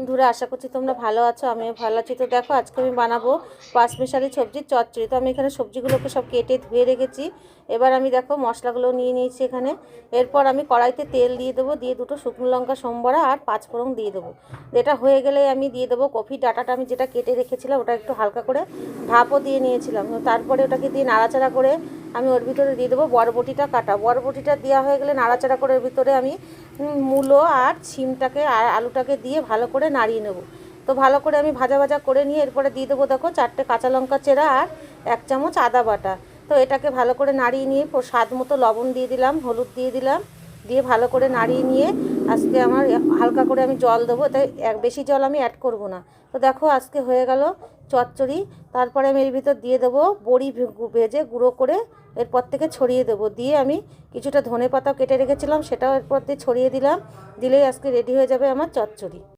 বন্ধুরা, আশা করছি তোমরা ভালো আছো, আমিও ভালো আছি। তো দেখো, আজকে আমি বানাবো পাঁচমিশালি সবজির চচ্চড়ি। তো আমি এখানে সবজিগুলোকে সব কেটে ধুয়ে রেখেছি। এবার আমি দেখো, মশলাগুলো নিয়ে নিয়েছি এখানে। এরপর আমি কড়াইতে তেল দিয়ে দেবো, দিয়ে দুটো শুকনো লঙ্কা সোমবড়া আর পাঁচফোড়ন দিয়ে দেবো। এটা হয়ে গেলে আমি দিয়ে দেবো কফি ডাটাটা। আমি যেটা কেটে রেখেছিলাম, ওটা একটু হালকা করে ভাপও দিয়ে নিয়েছিলাম। তারপরে ওটাকে দিয়ে নাড়াচাড়া করে আমি ওর ভিতরে দিয়ে দেবো বরবটিটা কাটা। বরবটিটা দেওয়া হয়ে গেলে নাড়াচাড়া করে ওর ভিতরে আমি মূলো আর ছিমটাকে আর আলুটাকে দিয়ে ভালো করে নাড়িয়ে নেব। তো ভালো করে আমি ভাজা ভাজা করে নিয়ে এরপরে দিয়ে দেবো দেখো চারটে কাঁচা লঙ্কা চেরা আর এক চামচ আদা বাটা। তো এটাকে ভালো করে নাড়িয়ে নিয়ে স্বাদ মতো লবণ দিয়ে দিলাম, হলুদ দিয়ে দিলাম। দিয়ে ভালো করে নাড়িয়ে নিয়ে আজকে আমার হালকা করে আমি জল দেবো, তাই এক বেশি জল আমি অ্যাড করব না। তো দেখো আজকে হয়ে গেল চচ্চড়ি, তারপরে আমি এর ভিতর দিয়ে দেবো বড়ি ভেজে গুঁড়ো করে এরপর থেকে ছড়িয়ে দেবো। দিয়ে আমি কিছুটা ধনে পাতাও কেটে রেখেছিলাম, সেটাও এরপর দিয়ে ছড়িয়ে দিলাম, দিলেই আজকে রেডি হয়ে যাবে আমার চচ্চড়ি।